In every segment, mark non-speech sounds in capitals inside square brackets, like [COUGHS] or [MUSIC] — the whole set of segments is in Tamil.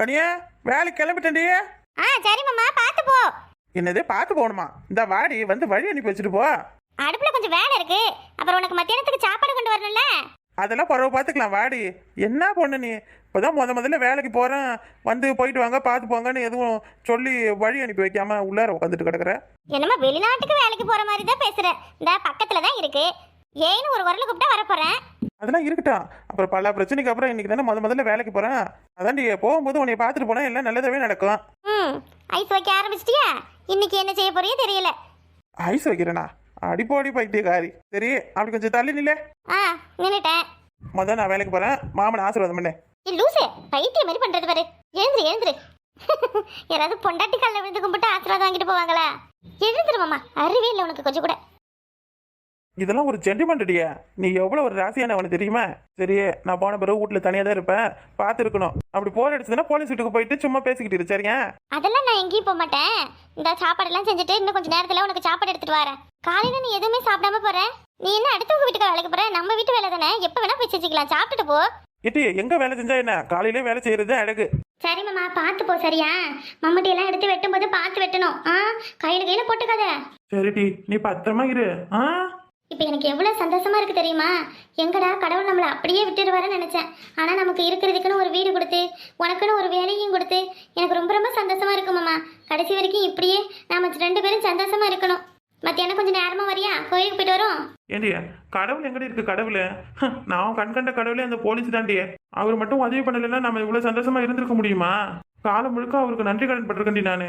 கனியா வேலைக்கு கிளம்பிட்டேன்டி. ஆ சரி மாமா பார்த்து போ. என்னது பார்த்து போகணுமா? இந்த வாடி வந்து வழி அனுப்பி வச்சுட்டு போ. அடுப்புல கொஞ்சம் வேலை இருக்கு. அப்புறம் உனக்கு மத்தியானத்துக்கு சாப்பாடு கொண்டு வரணும்ல? அதெல்லாம் பரவ பார்த்துக்கலாம் வாடி. என்ன பொண்ணு நீ? இப்போதான் முத முதல்ல வேலைக்கு போகிறேன் வந்து போயிட்டு வாங்க பார்த்து போங்கன்னு எதுவும் சொல்லி வழி அனுப்பி வைக்காம உள்ளார உட்காந்துட்டு கிடக்குற. என்னமோ வெளிநாட்டுக்கு வேலைக்கு போற மாதிரி தான் பேசுற. இந்த பக்கத்துல தான் இருக்கு. ஏன்னு ஒரு குரல் கூப்பிட்டா வர போறேன் அதெல்லாம் இருக்கட்டும். அப்புறம் பல பிரச்சனைக்கு அப்புறம் இன்னைக்கு தானே முத முதல்ல வேலைக்கு போகிறேன் அதான்டி போகும்போது உன்னை பார்த்துட்டு போனால் எல்லாம் நல்லதாகவே நடக்கும். ம் ஐஸ் வைக்க ஆரம்பிச்சிட்டியா? இன்னைக்கு என்ன செய்ய போறியோ தெரியல. ஐஸ் வைக்கிறேனா? அடிப்போடி பைத்தியக்காரி. சரி அப்படி கொஞ்சம் தள்ளி நில்லே. ஆ நின்னுட்டேன். முதல் நான் வேலைக்கு போகிறேன் மாமனை ஆசீர்வாதம் பண்ணேன் ஏ லூசு பைத்தியம் மாதிரி பண்றது பாரு. எழுந்துரு எழுந்துரு. [LAUGHS] யாராவது பொண்டாட்டி காலில் விழுந்து கும்பிட்டு ஆசீர்வாதம் வாங்கிட்டு போவாங்களா? எழுந்துரு மாமா அறிவே இல்லை உனக்கு கொஞ்சம் கூட. இதெல்லாம் ஒரு சென்டிமெண்ட்டியா நீ எவ்வளோ ஒரு ராசியானவனு தெரியுமா? சரி நான் போன பிறகு வீட்டில் தனியாக தான் இருப்பேன். பார்த்து இருக்கணும் அப்படி போர் அடிச்சதுன்னா போலீஸ் வீட்டுக்கு போயிட்டு சும்மா பேசிக்கிட்டு இரு சரியா? அதெல்லாம் நான் எங்கேயும் போக மாட்டேன். இந்த சாப்பாடெல்லாம் செஞ்சுட்டு இன்னும் கொஞ்சம் நேரத்துல உனக்கு சாப்பாடு எடுத்துட்டு வரேன். காலையில நீ எதுவுமே சாப்பிடாம போற? நீ என்ன அடுத்தவங்க வீட்டுக்கு வேலைக்கு போற? நம்ம வீட்டு வேலை தானே? எப்ப வேணா போய் செஞ்சுக்கலாம். சாப்பிட்டுட்டு போ. இட்டி எங்க வேலை செஞ்சா என்ன? காலையிலே வேலை செய்யறது அழகு. சரி மாமா பார்த்து போ சரியா? மம்மட்டி எல்லாம் எடுத்து வெட்டும்போது பார்த்து வெட்டணும். ஆ கையில கையில போட்டுக்காத. சரிடி நீ பத்திரமா இரு. ஆ? இப்போ எனக்கு எவ்வளோ சந்தோஷமா இருக்கு தெரியுமா? எங்கடா கடவுள் நம்மளை அப்படியே விட்டுடுவாருன்னு நினைச்சேன். ஆனால் நமக்கு இருக்கிறதுக்குன்னு ஒரு வீடு கொடுத்து உனக்குன்னு ஒரு வேலையும் கொடுத்து எனக்கு ரொம்ப ரொம்ப சந்தோஷமா இருக்கு மாமா. கடைசி வரைக்கும் இப்படியே நாம ரெண்டு பேரும் சந்தோஷமா இருக்கணும். மத்தியானம் கொஞ்சம் நேரமா வரியா? கோயிலுக்கு போயிட்டு வரோம். ஏண்டி கடவுள் எங்கடி இருக்கு கடவுள்? நான் கண் கண்ட கடவுளே அந்த போலீஸ் தாண்டி அவர் மட்டும் உதவி பண்ணலைன்னா நம்ம இவ்வளவு சந்தோஷமா இருந்திருக்க முடியுமா? காலம் முழுக்க அவருக்கு நன்றி கடன் பட்டிருக்கேன்டி நானு.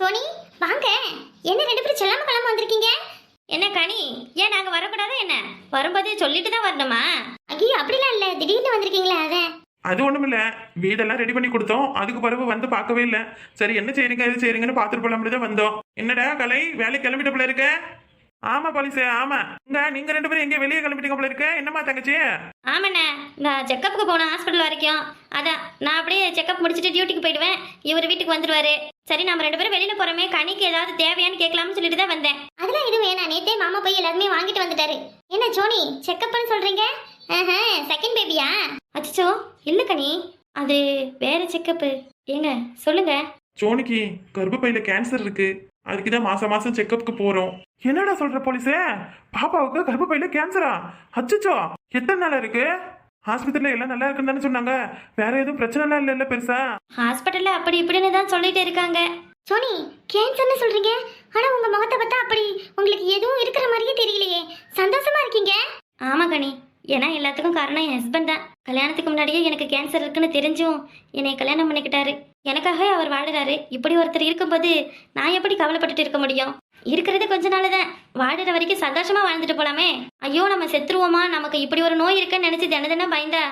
சோனி வாங்க. என்ன ரெண்டு பேரும் சொல்லாம கிளம்ப வந்திருக்கீங்க? கனி ஏன் நாங்க வரக்கூடாது என்ன? வரும்போது சொல்லிட்டு தான் வரணுமா? ஐயோ அப்படிலாம் இல்ல. திடீர்னு வந்திருக்கீங்களா அதான் அது ஒண்ணுமில்ல வீடெல்லாம் ரெடி பண்ணி கொடுத்தோம். அதுக்கு பிறகு வந்து பார்க்கவே இல்லை. சரி என்ன செய்றீங்க எது செய்றீங்கன்னு பார்த்துட்டு போலாம் தான் வந்தோம். என்னடா கலை? வேலை கிளம்பிட்ட போல இருக்க. ஆமா போலீஸே ஆமா. இங்க நீங்க ரெண்டு பேரும் எங்க வெளியே கிளம்பிட்டீங்க போல இருக்க. என்னம்மா தங்கச்சி? ஆமாண்ணே. நான் செக்கப்புக்கு போனேன் ஹாஸ்பிட்டல் வரைக்கும். அதான் நான் அப்படியே செக்கப் முடிச்சுட்டு டியூட்டிக்கு போயிடுவேன். இவர் வீட்டுக்கு வந்துடுவாரு சரி நம்ம ரெண்டு பேரும் வெளியில போறோமே. கனிக்கு ஏதாவது தேவையான்னு கேட்கலாம்னு சொல்லிட்டு தான் வந்தேன். அதெல்லாம் நேத்தே மாமா போய் எல்லாருமே வாங்கிட்டு வந்துட்டாரு. என்ன சோனி செக்கப்னு சொல்றீங்க? செகண்ட் பேபியா அச்சோ இல்ல கனி அது வேற செக்கப்பு ஏங்க சொல்லுங்க. சோனிக்கு கர்ப்பப்பையில கேன்சர் இருக்கு. அதுக்கு தான் மாசம் மாசம் செக்கப்புக்கு போறோம். என்னடா சொல்ற போலீஸே? பாப்பாவுக்கு கர்ப்பப்பையில கேன்சரா அச்சச்சோ எத்தனை நாள் இருக்கு? ஆஸ்பத்திரியில எல்லாம் நல்லா இருக்குன்னு தானே சொன்னாங்க. வேற எதுவும் பிரச்சனை எல்லாம் இல்ல இல்ல பெருசா? ஹாஸ்பிட்டல்ல அப்படி இப்படின்னு தான் சொல்லிட்டு இருக்காங்க. சோனி கேன்சர்னு சொல்றீங்க? ஆனா உங்க முகத்தை பார்த்தா அப்படி உங்களுக்கு எதுவும் இருக்கிற மாதிரியே தெரியலையே. சந்தோஷமா இருக்கீங்க? ஆமா கனி. ஏன்னா எல்லாத்துக்கும் காரணம் என் ஹஸ்பண்ட் தான். கல்யாணத்துக்கு முன்னாடியே எனக்கு கேன்சர் இருக்குன்னு தெரிஞ்சும் என்னை கல்யாணம் பண்ணிக்கிட்டாரு. எனக்காக அவர் வாடுறாரு இப்படி ஒருத்தர் இருக்கும்போது நான் எப்படி கவலைப்பட்டுட்டு இருக்க முடியும்? இருக்கிறது கொஞ்ச நாள் தான். வாடுற வரைக்கும் சந்தோஷமா வாழ்ந்துட்டு போலாமே. ஐயோ நம்ம செத்துருவோமா? நமக்கு இப்படி ஒரு நோய் இருக்குன்னு நினைச்சு தின தினம் பயந்தா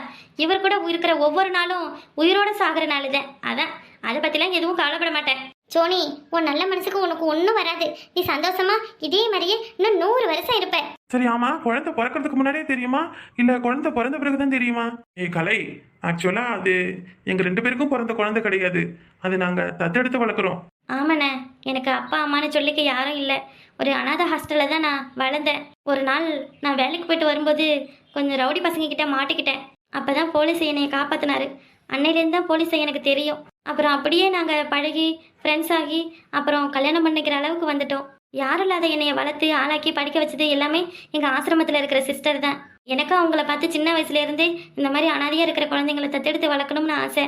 இவர் கூட இருக்கிற ஒவ்வொரு நாளும் உயிரோட சாகுற நாள் தான் அதான். அதை பத்திலாம் எதுவும் கவலைப்பட மாட்டேன். சோனி உன் நல்ல மனசுக்கு உனக்கு ஒன்றும் வராது. நீ சந்தோஷமா? இதே மாதிரியே இன்னும் நூறு வருஷம் இருப்ப. சரி ஆமா. குழந்தை பிறக்கிறதுக்கு முன்னாடியே தெரியுமா? இல்ல குழந்தை பிறந்த பிறகுதான் தெரியுமா? ஏய் கலை. ஆக்சுவலா அது எங்க ரெண்டு பேருக்கும் பிறந்த குழந்தை கிடையாது. அது நாங்க தத்தெடுத்து வளர்க்குறோம். ஆமாண்ணே. எனக்கு அப்பா அம்மான்னு சொல்லிக்க யாரும் இல்லை. ஒரு அனாத ஹாஸ்டலில் தான் நான் வளர்ந்தேன். ஒரு நாள் நான் வேலைக்கு போயிட்டு வரும்போது கொஞ்சம் ரவுடி பசங்க கிட்ட மாட்டிக்கிட்டேன். அப்போ தான் போலீஸ் என்னை காப்பாற்றினாரு அன்னையிலேருந்து தான் போலீஸை எனக்கு தெரியும். அப்புறம் அப்படியே நாங்கள் பழகி ஃப்ரெண்ட்ஸ் ஆகி அப்புறம் கல்யாணம் பண்ணிக்கிற அளவுக்கு வந்துட்டோம். யாரும் இல்லாத என்னைய வளர்த்து ஆளாக்கி படிக்க வச்சது எல்லாமே எங்கள் ஆசிரமத்தில் இருக்கிற சிஸ்டர் தான். எனக்கும் அவங்கள பார்த்து சின்ன வயசுலேருந்தே இந்த மாதிரி அனாதையாக இருக்கிற குழந்தைங்களை தத்தெடுத்து வளர்க்கணும்னு ஆசை.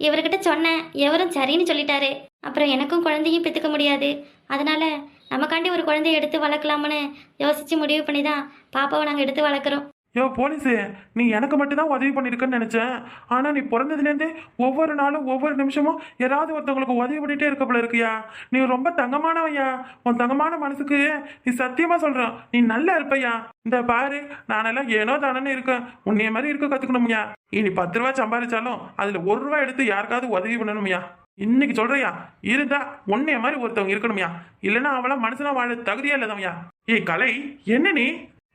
இவர்கிட்ட சொன்னேன் எவரும் சரின்னு சொல்லிட்டாரு. அப்புறம் எனக்கும் குழந்தையும் பெற்றுக்க முடியாது. அதனால நமக்காண்டி ஒரு குழந்தைய எடுத்து வளர்க்கலாம்னு யோசிச்சு முடிவு பண்ணி தான் பாப்பாவை நாங்கள் எடுத்து வளர்க்குறோம். யோ போலீஸு நீ எனக்கு மட்டும்தான் உதவி பண்ணியிருக்கன்னு நினச்சேன். ஆனால் நீ பிறந்ததுலேருந்தே ஒவ்வொரு நாளும் ஒவ்வொரு நிமிஷமும் யாராவது ஒருத்தவங்களுக்கு உதவி பண்ணிகிட்டே இருக்க போல இருக்கியா? நீ ரொம்ப தங்கமானவையா? உன் தங்கமான மனசுக்கு நீ சத்தியமாக சொல்றேன் நீ நல்லா இருப்பையா? இந்த பாரு நானெல்லாம் ஏனோ தானே இருக்கேன். உன்னைய மாதிரி இருக்க கற்றுக்கணும்யா இனி பத்து ரூபா சம்பாதிச்சாலும் அதில் ஒரு ரூபா எடுத்து யாருக்காவது உதவி பண்ணணும்யா. இன்னைக்கு சொல்றியா? இருந்தா உன்னைய மாதிரி ஒருத்தவங்க இருக்கணும்யா. இல்லைன்னா அவளாம் மனுஷனா வாழ தகுதியா இல்லாதவயா ஏய் கலை என்ன நீ?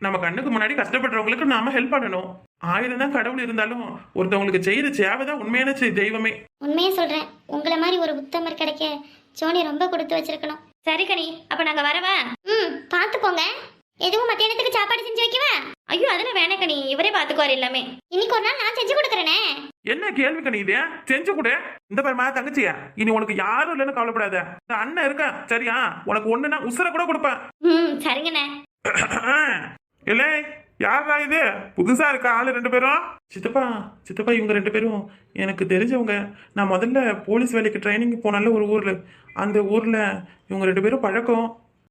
நம்ம கண்ணுக்கு முன்னாடி கஷ்டப்படுறவங்களுக்கு நாம ஹெல்ப் பண்ணணும். ஆயிரம் தான் கடவுள் இருந்தாலும் ஒருத்தவங்களுக்கு செய்யற சேவை தான் உண்மையான தெய்வமே. உண்மையே சொல்றேன். உங்களை மாதிரி ஒரு உத்தமர் கிடைக்க சோனி ரொம்ப கொடுத்து வச்சிருக்கணும். சரி கனி அப்போ நாங்கள் வரவா? ம் பார்த்து போங்க எதுவும் மத்தியானத்துக்கு சாப்பாடு செஞ்சு வைக்கவா? ஐயோ அதெல்லாம் வேணாம் கனி. இவரே பார்த்துக்குவார் எல்லாமே. இன்னைக்கு ஒரு நாள் நான் செஞ்சு கொடுக்குறேனே. என்ன கேள்வி கணி இது? செஞ்சு கொடு. இந்த பாருமா தங்கச்சியா. இனி உனக்கு யாரும் இல்லைன்னு கவலைப்படாத. இந்த அண்ணன் இருக்கேன். சரியா? உனக்கு ஒண்ணுனா உசுர கூட கொடுப்பேன். ம் சரிங்கண்ணே. [COUGHS] இல்லை யாரா இது? புதுசா இருக்கா ஆளு ரெண்டு பேரும்? சித்தப்பா சித்தப்பா இவங்க ரெண்டு பேரும். எனக்கு தெரிஞ்சவங்க. நான் முதல்ல போலீஸ் வேலைக்கு ட்ரைனிங் போனால ஒரு ஊர்ல. அந்த ஊர்ல இவங்க ரெண்டு பேரும் பழக்கம்.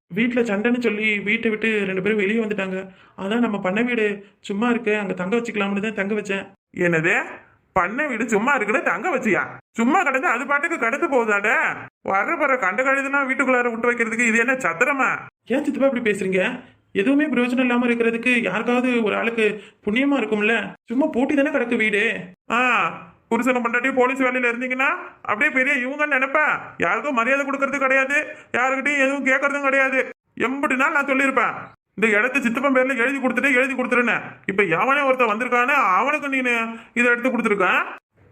வீட்டில் சண்டைன்னு சொல்லி வீட்டை விட்டு ரெண்டு பேரும் வெளியே வந்துட்டாங்க. அதான் நம்ம பண்ண வீடு. சும்மா இருக்கு. அங்கே தங்க வச்சுக்கலாம்னு தான் தங்க வச்சேன். என்னது? பண்ண வீடு சும்மா இருக்குன்னு தங்க வச்சியா? சும்மா கிடந்து அது பாட்டுக்கு கடந்து போகுதாட? வர வர கண்ட கழுதுனா வீட்டுக்குள்ளார விட்டு வைக்கிறதுக்கு இது என்ன சத்திரமா? ஏன் சித்தப்பா இப்படி பேசுறீங்க? எதுவுமே பிரயோஜனம் இல்லாம இருக்கிறதுக்கு யாருக்காவது ஒரு ஆளுக்கு புண்ணியமா இருக்கும்ல? சும்மா பூட்டி தானே கிடக்கு வீடு. ஆ புருஷனை பண்ணாட்டி போலீஸ் வேலையில இருந்தீங்கன்னா அப்படியே பெரிய இவங்க நினைப்பேன் யாருக்கும் மரியாதை கொடுக்கறது கிடையாது. யாருக்கிட்டையும் எதுவும் கேட்கறதும் கிடையாது. எம்பட்டு நாள் நான் சொல்லியிருப்பேன். இந்த இடத்த சித்தப்பன் பேர்ல எழுதி கொடுத்துட்டு எழுதி கொடுத்துருன்னு. இப்ப எவனே ஒருத்தன் வந்திருக்கானே அவனுக்கு நீ இதை எடுத்து கொடுத்துருக்கேன்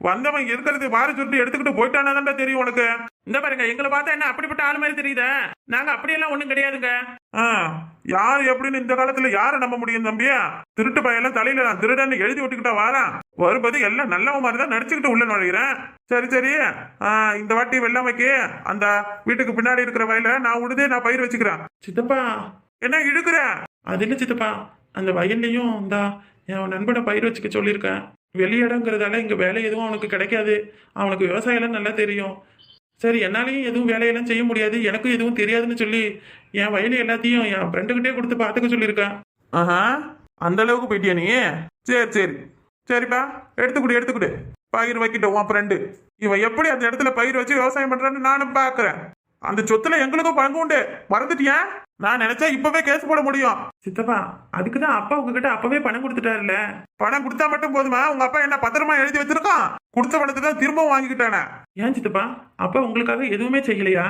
வந்தவன் இருக்கிறது வாரி சுருட்டு எடுத்துக்கிட்டு போயிட்டானா தெரியும் உனக்கு. இந்த பாருங்க எங்களை பார்த்தா என்ன அப்படிப்பட்ட ஆள் மாதிரி தெரியுதா? நாங்க அப்படியெல்லாம் ஒண்ணும் கிடையாதுங்க. ஆ, யார் எப்படின்னு இந்த காலத்துல யாரை நம்ப முடியும் தம்பியா திருட்டு பையெல்லாம் தலையில நான் திருடன்னு எழுதி விட்டுக்கிட்டா வாரான். வரும்போது எல்லாம் நல்லவன் மாதிரி தான் நடிச்சுக்கிட்டு உள்ள நுழைகிறேன் சரி சரி. ஆ, இந்த வாட்டி வெள்ளாமைக்கு அந்த வீட்டுக்கு பின்னாடி இருக்கிற வயல நான் உடுதே நான் பயிர் வச்சுக்கிறேன். சித்தப்பா என்ன இழுக்கிற? அது இல்ல சித்தப்பா? அந்த வயல்லையும் இந்த என் நண்பனை பயிர் வச்சுக்க சொல்லியிருக்கேன். வெளி இடங்கிறதால இங்க வேலை எதுவும் அவனுக்கு கிடைக்காது. அவனுக்கு விவசாயம் எல்லாம் நல்லா தெரியும். சரி என்னாலையும் எதுவும் வேலையெல்லாம் செய்ய முடியாது. எனக்கும் எதுவும் தெரியாதுன்னு சொல்லி என் வயலு எல்லாத்தையும் என் ஃப்ரெண்டுக்கிட்டே கொடுத்து பார்த்துக்க சொல்லியிருக்கேன். ஆஹா அந்த அளவுக்கு போயிட்டியா நீ? சரி சரி. சரிப்பா எடுத்துக்கொடு எடுத்துக்கொடு. பயிர் வைக்கிட்டோம் உன் ஃப்ரெண்டு இவன் எப்படி அந்த இடத்துல பயிர் வச்சு விவசாயம் பண்றான்னு நானும் பார்க்குறேன். அந்த சொத்துல எங்களுக்கும் பங்கு உண்டு. மறந்துட்டியா? நான் நினைச்சா இப்பவே கேஸ் போட முடியும். சித்தப்பா அதுக்கு தான் அப்பா உங்ககிட்ட அப்பவே பணம் கொடுத்துட்டாருல பணம் கொடுத்தா மட்டும் போதுமா? உங்க அப்பா என்ன பத்திரமா எழுதி வச்சிருக்கான்? கொடுத்த பணத்தை தான் திரும்பவும் வாங்கிக்கிட்டானே. ஏன் சித்தப்பா? அப்பா உங்களுக்காக எதுவுமே செய்யலையா?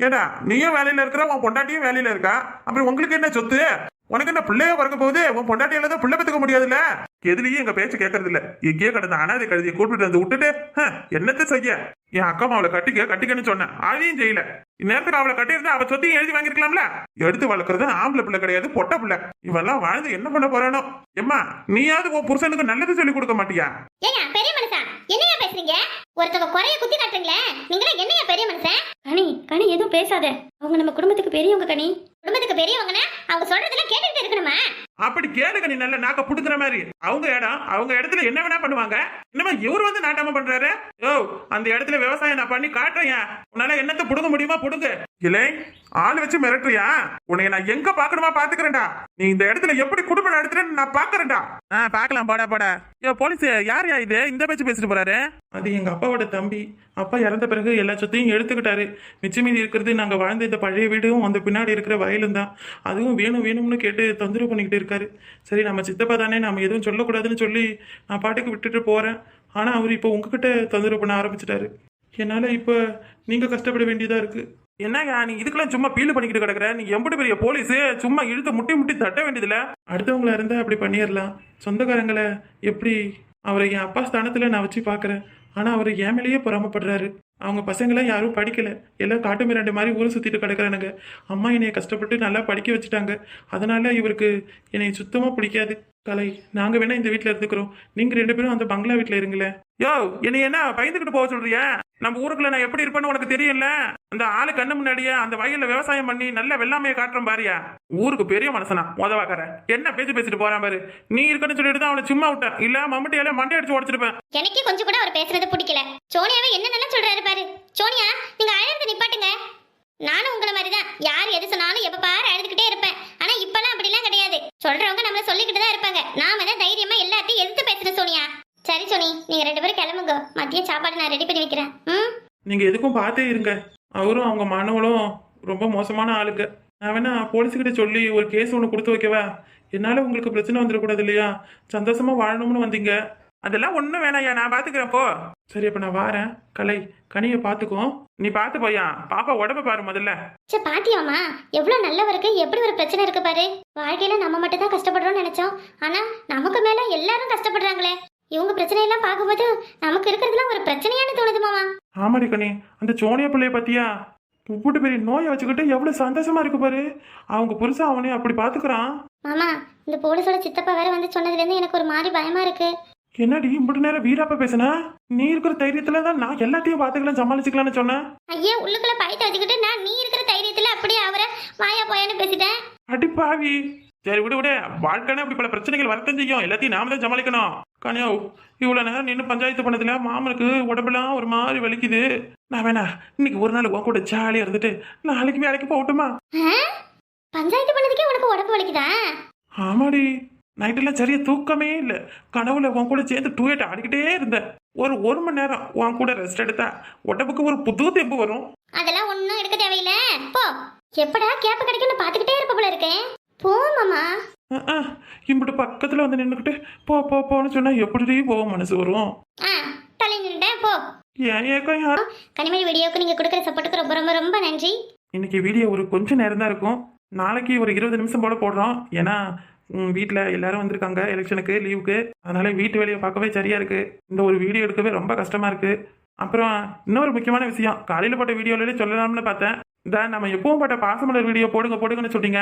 ஏடா நீயும் வேலையில இருக்கிற உன் பொண்டாட்டியும் வேலையில இருக்கா? அப்புறம் உங்களுக்கு என்ன சொத்து? உனக்கு என்ன பிள்ளைய பிறக்க போகுது? உன் பொண்டாட்டியால தான் பிள்ளை பெத்துக்க முடியாதுல்ல? எதுலயும் எங்க பேச்சு கேட்கறது இல்ல. எங்கேயோ கடந்த அனாதை கழுதியை கூப்பிட்டு வந்து விட்டுட்டு "ஹ, என்னத்த செய்ய? என் அக்கா அவளை கட்டிக்க கட்டிக்கன்னு சொன்னேன். அதையும் செய்யல. இந்நேரத்துக்கு அவளை கட்டியிருந்தா அவ சொத்தையும் எழுதி வாங்கிருக்கலாம்ல எடுத்து வளர்க்கறது ஆம்பளை பிள்ளை கிடையாது பொட்ட பிள்ளை. இவெல்லாம் வாழ்ந்து என்ன பண்ண போறானோ? எம்மா நீயாவது உன் புருஷனுக்கு நல்லது சொல்லி கொடுக்க மாட்டியா? ஏங்க பெரிய மனுஷா? என்னையா பேசுறீங்க? ஒருத்தவங்க குறைய குத்தி காட்டுறீங்களே? நீங்களே என்னையா பெரிய மனுஷன் கனி கனி எதுவும் பேசாத. அவங்க நம்ம குடும்பத்துக்கு பெரியவங்க கனி. குடும்பத்துக்கு பெரியவங்கன்னா அவங்க சொல்றதெல்லாம் கேட்டுக்கிட்டு இருக்கணுமா? அப்படி கேளுங்க நீ நல்ல நாக்க புடுங்குற மாதிரி. அவங்க இடம் அவங்க இடத்துல என்ன வேணா பண்ணுவாங்க. என்னமா இவர் வந்து நாட்டாம பண்றாரு. ஓ அந்த இடத்துல விவசாயம் நான் பண்ணி காட்டுறேன் உன்னால என்னத்த புடுங்க முடியுமா புடுங்க. இல்லை ஆள் வச்சு மிரட்டுறியா? உன்னை நான் எங்க பாக்கணுமா பாத்துக்கிறேன்டா. நீ இந்த இடத்துல எப்படி குடும்பம் நடத்துறேன்னு நான் பாக்குறேன்டா. ஆ பாக்கலாம் போடா போடா. ஏ போலீஸ் யார் யா இது? இந்த பேச்சு பேசிட்டு போறாரு? அது எங்க அப்பாவோட தம்பி. அப்பா இறந்த பிறகு எல்லா சொத்தையும் எடுத்துக்கிட்டாரு. மிச்சம் மீதி இருக்கிறது நாங்க வாழ்ந்த இந்த பழைய வீடும் அந்த பின்னாடி இருக்கிற வயலும் தான். அதுவும் வேணும் வேணும்னு கேட்டு தொந்தரவு பண்ணிக்கிட்டு இருக்காரு. சரி நம்ம சித்தப்பா தானே நம்ம எதுவும் சொல்லக்கூடாதுன்னு சொல்லி நான் பாட்டுக்கு விட்டுட்டு போறேன். ஆனா அவர் இப்போ உங்ககிட்ட தொந்தரவு பண்ண ஆரம்பிச்சிட்டாரு. என்னால இப்போ நீங்க கஷ்டப்பட வேண்டியதா இருக்கு. என்னங்க நீ இதுக்கெல்லாம் சும்மா பீல் பண்ணிக்கிட்டு கிடக்குற? நீ எம்படி பெரிய போலீஸ் சும்மா இழுத்து முட்டி முட்டி தட்ட வேண்டியதுல அடுத்தவங்கள இருந்தா அப்படி பண்ணிடலாம். சொந்தக்காரங்களை எப்படி? அவரை என் அப்பா ஸ்தானத்துல நான் வச்சு பார்க்கறேன். ஆனா அவர் என் மேலேயே பொறாமப்படுறாரு. அவங்க பசங்களாம் யாரும் படிக்கல. எல்லாம் காட்டு மிராண்டு மாதிரி ஊரை சுத்திட்டு கிடக்குறானுங்க. அம்மா என்னைய கஷ்டப்பட்டு நல்லா படிக்க வச்சுட்டாங்க. அதனால இவருக்கு என்னை சுத்தமா பிடிக்காது. கலை நாங்க வேணா இந்த வீட்டில் இருந்துக்கிறோம். நீங்க ரெண்டு பேரும் அந்த பங்களா வீட்டில் இருங்களேன். யோ என்னை என்ன பயந்துகிட்டு போக சொல்றியா? நம்ம ஊருக்குள்ள நான் எப்படி இருப்பேன்னு உனக்கு தெரியல? அந்த ஆளு கண்ணு முன்னாடியே அந்த வயல்ல விவசாயம் பண்ணி நல்ல வெள்ளாமையை காட்டுறேன் பாரியா? ஊருக்கு பெரிய மனசனா உதவாக்கார என்ன பேச்சு பேசிட்டு போறான் பாரு. நீ இருக்கன்னு சொல்லிட்டு தான் அவளை சும்மா விட்டேன். இல்ல மம்முட்டியால மண்டை அடிச்சு உடச்சிருப்பேன். எனக்கே கொஞ்சம் கூட அவர் பேசுறது பிடிக்கல. சோனியாவே என்ன சோனியா நீங்க அழறது நிப்பாட்டுங்க. நானும் உங்கள மாதிரி தான் யார் எது சொன்னாலும் எப்ப பாரு அழுதுகிட்டே இருப்பேன். ஆனா இப்பெல்லாம் அப்படிலாம் கிடையாது. சொல்றவங்க நம்மள சொல்லிக்கிட்டு தான் இருப்பாங்க. நாம தான் தைரியமா எல்லாத்தையும் எதிர்த்து பேசுறேன் சோனியா. சரி சோனி நீங்க ரெண்டு பேரும் கிளம்புங்க. மத்திய சாப்பாடு நான் ரெடி பண்ணி வைக்கிறேன். ம்? நீங்க எதுக்கும் பார்த்தே இருங்க. அவரும் அவங்க மனவளும் ரொம்ப மோசமான ஆளுங்க. நான் வேணா போலீஸ்கிட்ட சொல்லி ஒரு கேஸ் ஒன்று கொடுத்து வைக்கவா? என்னால உங்களுக்கு பிரச்சனை வந்துடக்கூடாது இல்லையா? சந்தோஷமா வாழணும்னு வந்தீங்க. அதெல்லாம் ஒன்றும் வேணாயா நான் பாத்துக்கிறேன் போ. சரி அப்ப நான் வாரேன். கலை கனியை பாத்துக்கோ. நீ பாத்து போயா பாப்பா உடம்ப பாரு முதல்ல. சே பாத்தியாமா எவ்வளவு நல்லவருக்கு எப்படி ஒரு பிரச்சனை இருக்கு பாரு. வாழ்க்கையில நம்ம மட்டும் தான் கஷ்டப்படுறோம்னு நினைச்சோம். ஆனா நமக்கு மேல எல்லாரும் கஷ்டப்படுறாங்களே. இவங்க பிரச்சனையெல்லாம் பார்க்கும்போது நமக்கு இருக்கிறதுலாம் ஒரு பிரச்சனையானு தோணுது மாமா. ஆமாடி கனி. அந்த சோனியா பிள்ளைய பத்தியா? இவ்வளவு பெரிய நோயை வச்சுக்கிட்டு எவ்வளவு சந்தோஷமா இருக்கு பாரு. அவங்க புருஷன் அவனையும் அப்படி பாத்துக்கிறான். மாமா இந்த போலீஸோட சித்தப்பா வேற வந்து சொன்னதுலேருந்து எனக்கு ஒரு மாதிரி பயமா இருக்கு. என்னடி இம்புட்டு நேரம் வீராப்ப பேசுன? நீ இருக்கிற தைரியத்துல தான் நான் எல்லாத்தையும் பாத்துக்கலாம் சமாளிச்சுக்கலாம்னு சொன்னேன். ஐயா உள்ளுக்குள்ள பயத்தை வச்சுக்கிட்டு நான் நீ இருக்கிற தைரியத்துல அப்படியே அவரை வாயா போயான்னு பேசிட்டேன். அடி பாவி. சரி விடு விடு. வாழ்க்கைனா இப்படி பல பிரச்சனைகள் வரத்தான் செய்யும். எல்லாத்தையும் நாம தான் சமாளிக்கணும். கனியோ இவ்வளவு நேரம் நின்று பஞ்சாயத்து பண்ணதுல மாமனுக்கு உடம்பெல்லாம் ஒரு மாதிரி வலிக்குது. நான் வேணா இன்னைக்கு ஒரு நாள் உன் கூட ஜாலியா இருந்துட்டு நாளைக்கு வேலைக்கு போகட்டுமா? பஞ்சாயத்து பண்ணதுக்கே உனக்கு உடம்பு வலிக்குதா? ஆமாடி. நைட்டெல்லாம் சரியா தூக்கமே இல்லை. கனவுல உன் கூட சேர்ந்து டூயட் ஆடிக்கிட்டே இருந்தேன். ஒரு ஒரு மணி நேரம் உன் கூட ரெஸ்ட் எடுத்தா உடம்புக்கு ஒரு புது தெம்பு வரும். அதெல்லாம் ஒன்றும் எடுக்க தேவையில்ல. போ. எப்படா கேப்ப கிடைக்கும்னு பார்த்துக்கிட்டே இருப்ப போல இருக்கேன் போ மாமா. இம்பிட்டு பக்கத்துல வந்து நின்றுக்கிட்டு போ போ போன்னு சொன்னா எப்படி போக மனசு வரும். ஆ தலை நின்றுட்டேன் போ. ஏன் ஏக்கம் யார்? கனிமொழி வீடியோக்கு நீங்க கொடுக்குற சப்போர்ட்டுக்கு ரொம்ப ரொம்ப ரொம்ப நன்றி. இன்னைக்கு வீடியோ ஒரு கொஞ்ச நேரம் தான் இருக்கும். நாளைக்கு ஒரு இருபது நிமிஷம் போல போடுறோம். ஏன்னா வீட்டில் எல்லாரும் வந்திருக்காங்க எலெக்ஷனுக்கு லீவுக்கு அதனால வீட்டு வேலையை பார்க்கவே சரியா இருக்கு. இந்த ஒரு வீடியோ எடுக்கவே ரொம்ப கஷ்டமா இருக்கு. அப்புறம் இன்னொரு முக்கியமான விஷயம் காலையில் போட்ட வீடியோல சொல்லலாம்னு பார்த்தேன். இந்த நம்ம எப்பவும் போட்ட பாசமலர் வீடியோ போடுங்க போடுங்கன்னு சொன்னீங்க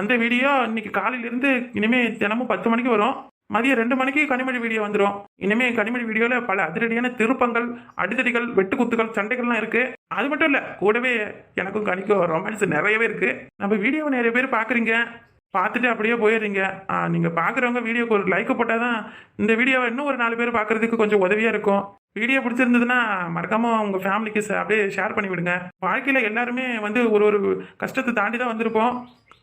அந்த வீடியோ இன்னைக்கு காலையிலேருந்து இனிமே தினமும் பத்து மணிக்கு வரும். மதியம் ரெண்டு மணிக்கு கனிமொழி வீடியோ வந்துடும் இனிமே கனிமொழி வீடியோவில் பல அதிரடியான திருப்பங்கள் அடிதடிகள் வெட்டுக்குத்துகள் சண்டைகள்லாம் இருக்கு. அது மட்டும் இல்லை கூடவே எனக்கும் கணிக்கும் ரொமான்ஸ் நிறையவே இருக்கு. நம்ம வீடியோவை நிறைய பேர் பார்க்குறீங்க. பார்த்துட்டு அப்படியே போயிடுறீங்க. நீங்கள் பார்க்குறவங்க வீடியோக்கு ஒரு லைக் போட்டாதான் இந்த வீடியோவை இன்னும் ஒரு நாலு பேர் பார்க்கறதுக்கு கொஞ்சம் உதவியாக இருக்கும். வீடியோ பிடிச்சிருந்ததுன்னா மறக்காமல் உங்கள் ஃபேமிலிக்கு ச- அப்படியே ஷேர் பண்ணி விடுங்க. வாழ்க்கையில் எல்லாருமே வந்து ஒரு ஒரு கஷ்டத்தை தாண்டி தான் வந்திருப்போம்.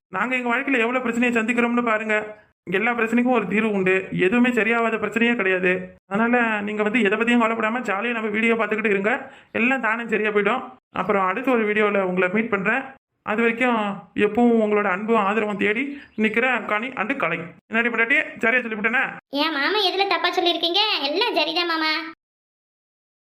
நாங்கள் எங்கள் வாழ்க்கையில் எவ்வளோ பிரச்சனையை சந்திக்கிறோம்னு பாருங்கள் எல்லா பிரச்சனைக்கும் ஒரு தீர்வு உண்டு. எதுவுமே சரியாகாத பிரச்சனையே கிடையாது. அதனால் நீங்கள் வந்து எதை பற்றியும் கவலைப்படாமல் ஜாலியாக நம்ம வீடியோ பார்த்துக்கிட்டு இருங்க. எல்லாம் தானே சரியாக போயிடும். அப்புறம் அடுத்த ஒரு வீடியோவில் உங்களை மீட் பண்ணுறேன் அது வரைக்கும் எப்பவும் உங்களோட அன்பும் ஆதரவும் தேடி நிக்கிற கனி அண்டு கலை. என்னடி பண்ணாட்டி சரியா சொல்லிவிட்டேனே? ஏன் மாமா எதுல தப்பா சொல்லியிருக்கீங்க? எல்லாம் சரிதான் மாமா.